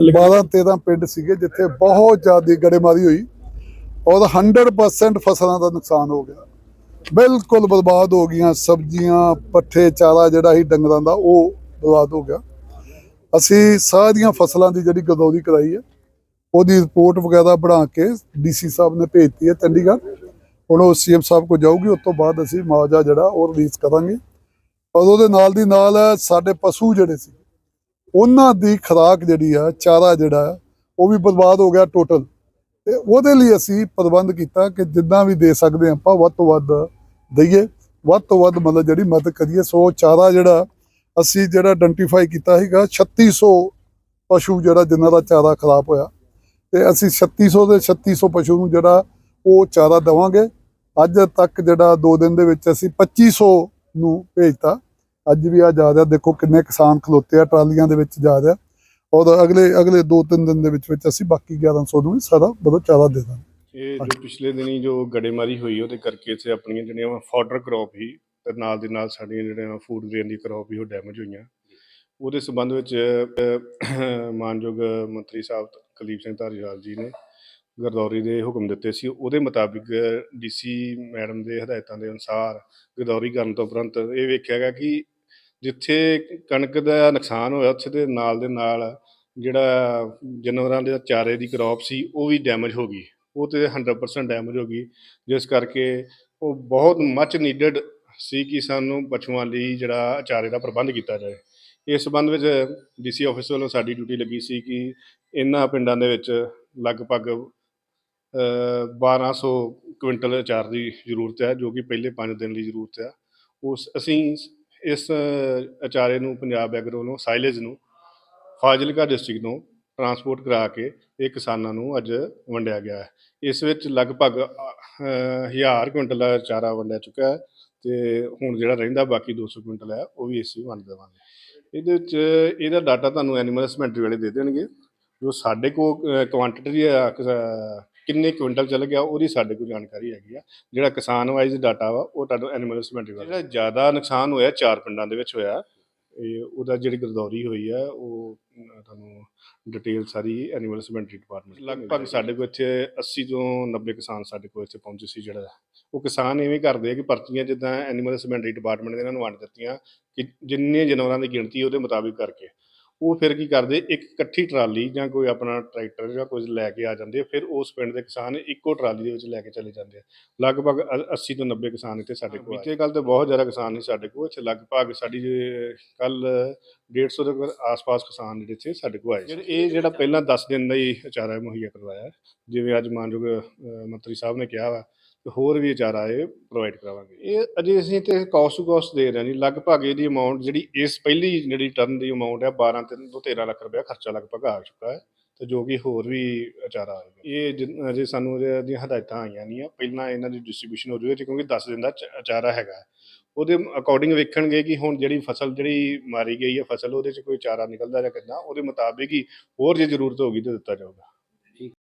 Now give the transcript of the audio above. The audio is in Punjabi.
12 13 ਪਿੰਡ ਸੀਗੇ ਜਿੱਥੇ ਬਹੁਤ ਜ਼ਿਆਦਾ ਗੜੇਮਾਰੀ ਹੋਈ ਔਰ 100% ਫਸਲਾਂ ਦਾ ਨੁਕਸਾਨ ਹੋ ਗਿਆ। ਬਿਲਕੁਲ ਬਰਬਾਦ ਹੋ ਗਈਆਂ, ਸਬਜ਼ੀਆਂ, ਪੱਠੇ, ਚਾਰਾ ਜਿਹੜਾ ਸੀ ਡੰਗਰਾਂ ਦਾ, ਉਹ ਬਰਬਾਦ ਹੋ ਗਿਆ। ਅਸੀਂ ਸਾਰੀਆਂ ਫਸਲਾਂ ਦੀ ਜਿਹੜੀ ਗਦੌਰੀ ਕਰਾਈ ਹੈ, ਉਹਦੀ ਰਿਪੋਰਟ ਵਗੈਰਾ ਬਣਾ ਕੇ ਡੀਸੀ ਸਾਹਿਬ ਨੇ ਭੇਜਤੀ ਹੈ ਚੰਡੀਗੜ੍ਹ। ਹੁਣ ਉਹ ਸੀਐਮ ਸਾਹਿਬ ਕੋ ਜਾਊਗੀ, ਉਸ ਤੋਂ ਬਾਅਦ ਅਸੀਂ ਮੁਆਵਜ਼ਾ ਜਿਹੜਾ ਉਹ ਰਿਲੀਜ਼ ਕਰਾਂਗੇ। ਔਰ ਉਹਦੇ ਨਾਲ ਦੀ ਨਾਲ ਸਾਡੇ ਪਸ਼ੂ ਜਿਹੜੇ ਸੀ ਉਹਨਾਂ ਦੀ ਖੁਰਾਕ ਜਿਹੜੀ ਆ, ਚਾਰਾ ਜਿਹੜਾ ਉਹ ਵੀ ਬਰਬਾਦ ਹੋ ਗਿਆ ਟੋਟਲ ਤੇ ਉਹਦੇ ਲਈ ਅਸੀਂ ਪ੍ਰਬੰਧ ਕੀਤਾ ਕਿ ਜਿੱਦਾਂ ਵੀ ਦੇ ਸਕਦੇ ਹਾਂ, ਆਪਾਂ ਵੱਧ ਤੋਂ ਵੱਧ ਦਈਏ। ਵੱਧ ਤੋਂ ਵੱਧ ਮਤਲਬ ਜਿਹੜੀ ਮਦਦ ਕਰੀਏ। ਸੋ ਚਾਰਾ ਜਿਹੜਾ, ਅਸੀਂ ਜਿਹੜਾ ਆਇਡੈਂਟੀਫਾਈ ਕੀਤਾ ਸੀਗਾ 3600 ਪਸ਼ੂ ਜਿਹੜਾ, ਜਿਨ੍ਹਾਂ ਦਾ ਚਾਰਾ ਖਰਾਬ ਹੋਇਆ। ਤੇ ਅਸੀਂ 3600 ਦੇ 3600 ਪਸ਼ੂ ਨੂੰ ਜਿਹੜਾ, ਉਹ ਚਾਰਾ ਦੇਵਾਂਗੇ। ਅੱਜ ਤੱਕ ਜਿਹੜਾ 2 ਦਿਨ ਦੇ ਵਿੱਚ ਅਸੀਂ 2500 ਨੂੰ ਭੇਜਤਾ। ਅੱਜ ਵੀ ਆ ਜਾ ਰਿਹਾ। ਦੇਖੋ ਕਿੰਨੇ ਕਿਸਾਨ ਖਲੋਤੇ ਆ ਟਰਾਲੀਆਂ ਦੇ ਵਿੱਚ ਜਾ ਰਿਹਾ। ਔਰ ਅਗਲੇ ਅਗਲੇ 2-3 ਦਿਨ ਦੇ ਵਿੱਚ ਵਿੱਚ ਅਸੀਂ ਬਾਕੀ 1100 ਨੂੰ ਵੀ ਸਾਰਾ ਬਦੋ ਚਾਰਾ ਦੇ ਦਾਂਗੇ। ਇਹ ਜੋ ਪਿਛਲੇ ਦਿਨੀ ਜੋ ਗੜੇਮਾਰੀ ਹੋਈ, ਉਹਦੇ ਕਰਕੇ ਇੱਥੇ ਆਪਣੀਆਂ ਜਿਹੜੀਆਂ ਫਾਡਰ ਕ੍ਰੌਪ ਹੀ ਤੇ ਨਾਲ ਦੇ ਨਾਲ ਸਾਡੀਆਂ ਜਿਹੜੀਆਂ ਫੂਡ ਗ੍ਰੇਨ ਦੀ ਕ੍ਰੌਪ ਵੀ ਉਹ ਡੈਮੇਜ ਹੋਈਆਂ। ਉਹਦੇ ਸੰਬੰਧ ਵਿੱਚ ਮਾਨਯੋਗ ਮੰਤਰੀ ਸਾਹਿਬ ਕੁਲਦੀਪ ਸਿੰਘ ਧਾਰੀਵਾਲ ਜੀ ਨੇ ਗਰਦੌਰੀ ਦੇ ਹੁਕਮ ਦਿੱਤੇ ਸੀ, ਉਹਦੇ ਮੁਤਾਬਿਕ ਡੀਸੀ ਮੈਡਮ ਦੇ ਹਦਾਇਤਾਂ ਦੇ ਅਨੁਸਾਰ ਗਰਦੌਰੀ ਕਰਨ ਤੋਂ ਉਪਰੰਤ ਇਹ ਵੇਖਿਆ ਗਿਆ ਕਿ ਜਿੱਥੇ ਕਣਕ ਦਾ ਨੁਕਸਾਨ ਹੋਇਆ, ਉੱਥੇ ਦੇ ਨਾਲ ਦੇ ਨਾਲ ਜਿਹੜਾ ਜਾਨਵਰਾਂ ਦੇ ਚਾਰੇ ਦੀ ਕ੍ਰੌਪ ਸੀ, ਉਹ ਵੀ ਡੈਮੇਜ ਹੋ ਗਈ। ਉਹ ਤੇ 100% ਡੈਮੇਜ ਹੋ ਗਈ। ਜਿਸ ਕਰਕੇ ਉਹ ਬਹੁਤ ਮੱਚ ਨੀਡਡ ਸੀ ਕਿ ਸਾਨੂੰ ਪਸ਼ੂਆਂ ਲਈ ਜਿਹੜਾ ਚਾਰੇ ਦਾ ਪ੍ਰਬੰਧ ਕੀਤਾ ਜਾਏ। ਇਸ ਸੰਬੰਧ ਵਿੱਚ ਡੀਸੀ ਆਫਿਸ ਵੱਲੋਂ ਸਾਡੀ ਡਿਊਟੀ ਲੱਗੀ ਸੀ ਕਿ ਇਹਨਾਂ ਪਿੰਡਾਂ ਦੇ ਵਿੱਚ ਲਗਭਗ 1200 ਕੁਇੰਟਲ ਅਚਾਰ ਦੀ ਜ਼ਰੂਰਤ ਹੈ ਜੋ ਕਿ ਪਹਿਲੇ 5 ਦਿਨ ਲਈ ਜ਼ਰੂਰਤ ਹੈ। ਉਸ ਅਸੀਂ ਇਸ ਅਚਾਰੇ ਨੂੰ ਪੰਜਾਬ ਐਗਰੋ ਵੱਲੋਂ ਸਾਈਲੇਜ ਨੂੰ ਫਾਜ਼ਿਲਕਾ ਡਿਸਟ੍ਰਿਕਟ ਨੂੰ ਟਰਾਂਸਪੋਰਟ ਕਰਾ ਕੇ ਇਹ ਕਿਸਾਨਾਂ ਨੂੰ ਅੱਜ ਵੰਡਿਆ ਗਿਆ ਹੈ। ਇਸ ਵਿੱਚ ਲਗਭਗ ਅ, ਹਜ਼ਾਰ ਕੁਇੰਟਲ ਚਾਰਾ ਵੰਡਿਆ ਚੁੱਕਾ ਹੈ ਤੇ ਹੁਣ ਜਿਹੜਾ ਰਹਿੰਦਾ ਬਾਕੀ 200 ਕੁਇੰਟਲ ਹੈ ਉਹ ਵੀ ਅਸੀਂ ਵੰਡ ਦੇਵਾਂਗੇ। ਇਹਦੇ ਵਿੱਚ ਇਹਦਾ ਡਾਟਾ ਤੁਹਾਨੂੰ ਐਨੀਮਲ ਹਸਬੈਂਡਰੀ ਵਾਲੇ ਦੇ ਦੇਣਗੇ ਜੋ ਸਾਡੇ ਕੋਲ ਕੁਆਂਟੀਟੀ ਆ ਕਿੰਨੇ ਕੁਇੰਟਲ ਚੱਲ ਗਿਆ ਉਹਦੀ ਸਾਡੇ ਕੋਲ ਜਾਣਕਾਰੀ ਹੈਗੀ ਆ। ਜਿਹੜਾ ਕਿਸਾਨ ਵਾਈਜ਼ ਡਾਟਾ ਵਾ ਉਹ ਤੁਹਾਨੂੰ ਐਨੀਮਲ ਹਸਬੈਂਡਰੀ ਵਾਲਾ ਜਿਹੜਾ ਜ਼ਿਆਦਾ ਨੁਕਸਾਨ ਹੋਇਆ ਚਾਰ ਪਿੰਡਾਂ ਦੇ ਵਿੱਚ ਹੋਇਆ ਇਹ ਉਹਦਾ ਜਿਹੜੀ ਗਰਦੌਰੀ ਹੋਈ ਆ ਉਹ ਤੁਹਾਨੂੰ ਡਿਟੇਲ ਸਾਰੀ ਐਨੀਮਲ ਹਸਬੈਂਡਰੀ ਡਿਪਾਰਟਮੈਂਟ ਲਗਭਗ ਸਾਡੇ ਕੋਲ ਇੱਥੇ 80 ਤੋਂ 90 ਕਿਸਾਨ ਸਾਡੇ ਕੋਲ ਇੱਥੇ ਪਹੁੰਚੇ ਸੀ ਜਿਹੜਾ। ਉਹ ਕਿਸਾਨ ਐਵੇਂ ਕਰਦੇ ਆ ਕਿ ਪਰਚੀਆਂ ਜਿੱਦਾਂ ਐਨੀਮਲ ਹਸਬੈਂਡਰੀ ਡਿਪਾਰਟਮੈਂਟ ਨੇ ਇਹਨਾਂ ਨੂੰ ਵੰਡ ਦਿੱਤੀਆਂ ਕਿ ਜਿੰਨੇ ਜਾਨਵਰਾਂ ਦੀ ਗਿਣਤੀ ਉਹਦੇ ਮੁਤਾਬਿਕ ਕਰਕੇ। ਉਹ ਫਿਰ ਕੀ ਕਰਦੇ ਇੱਕ ਇਕੱਠੀ ਟਰਾਲੀ ਜਾਂ ਕੋਈ ਆਪਣਾ ਟਰੈਕਟਰ ਜਾਂ ਕੁਝ ਲੈ ਕੇ ਆ ਜਾਂਦੇ ਆ ਫਿਰ ਉਸ ਪਿੰਡ ਦੇ ਕਿਸਾਨ ਇੱਕੋ ਟਰਾਲੀ ਦੇ ਵਿੱਚ ਲੈ ਕੇ ਚਲੇ ਜਾਂਦੇ ਆ। ਲਗਭਗ ਅ- 80 ਤੋਂ 90 ਕਿਸਾਨ ਇੱਥੇ ਸਾਡੇ ਕੋਲ ਬੀਤੇ ਕੱਲ ਤੇ ਬਹੁਤ ਜ਼ਿਆਦਾ ਕਿਸਾਨ ਨਹੀਂ ਸਾਡੇ ਕੋਲ ਇੱਥੇ ਲਗਭਗ ਸਾਡੀ ਕੱਲ 150 ਦੇ ਆਸ-ਪਾਸ ਕਿਸਾਨ ਜਿਹੜੇ ਇੱਥੇ ਸਾਡੇ ਕੋਲ ਆਏ ਜਿਹੜੇ ਇਹ ਜਿਹੜਾ ਪਹਿਲਾਂ 10 ਦਿਨ ਦਾ ਹੀ ਅਚਾਰਾ ਮੁਹੱਈਆ ਕਰਵਾਇਆ। ਹੈ, ਜਿਵੇਂ ਅੱਜ ਮਾਨਯੋਗ ਮੰਤਰੀ ਸਾਹਿਬ ਨੇ ਕਿਹਾ ਵਾ ਤੇ ਹੋਰ ਵੀ ਅਚਾਰਾ ਇਹ ਪ੍ਰੋਵਾਈਡ ਕਰਾਵਾਂਗੇ। ਇਹ ਅਜੇ ਅਸੀਂ ਤੇ ਕਾਸਟ ਟੂ ਕਾਸਟ ਦੇ ਰਹੇ ਹਾਂ ਜੀ। ਲਗਭਗ ਇਹਦੀ ਅਮਾਉਂਟ ਜਿਹੜੀ ਇਸ ਪਹਿਲੀ ਜਿਹੜੀ ਟਰਨ ਦੀ ਅਮਾਉਂਟ ਹੈ 12 ਤੇ ਤੋਂ 13 ਲੱਖ ਰੁਪਏ ਖਰਚਾ ਲਗਭਗ ਆ ਚੁੱਕਾ ਹੈ ਤੇ ਜੋ ਕਿ ਹੋਰ ਵੀ ਅਚਾਰਾ ਆਏਗਾ। ਇਹ ਜਿ- ਅਜੇ ਸਾਨੂੰ ਇਹਦੇ- ਦੀਆਂ ਹਦਾਇਤਾਂ ਆਈਆਂ ਨਹੀਂ ਆ। ਪਹਿਲਾਂ ਇਹਨਾਂ ਦੀ ਡਿਸਟ੍ਰੀਬਿਊਸ਼ਨ ਹੋ ਰਹੀ ਹੈ ਕਿਉਂਕਿ 10 ਦਿਨ ਦਾ ਚ- ਅਚਾਰਾ ਹੈਗਾ ਉਹਦੇ ਅਕੋਰਡਿੰਗ ਵੇਖਣਗੇ ਕਿ ਹੁਣ ਜਿਹੜੀ ਫਸਲ ਜਿਹੜੀ ਮਾਰੀ ਗਈ ਹੈ, ਫਸਲ ਉਹਦੇ ਚ ਕੋਈ ਚਾਰਾ ਨਿਕਲਦਾ ਜਾਂ ਕਿੱਦਾਂ, ਉਹਦੇ ਮੁਤਾਬਿਕ ਹੀ ਹੋਰ ਜੇ ਜ਼ਰੂਰਤ ਹੋਗੀ ਤਾਂ ਦਿੱਤਾ ਜਾਊਗਾ।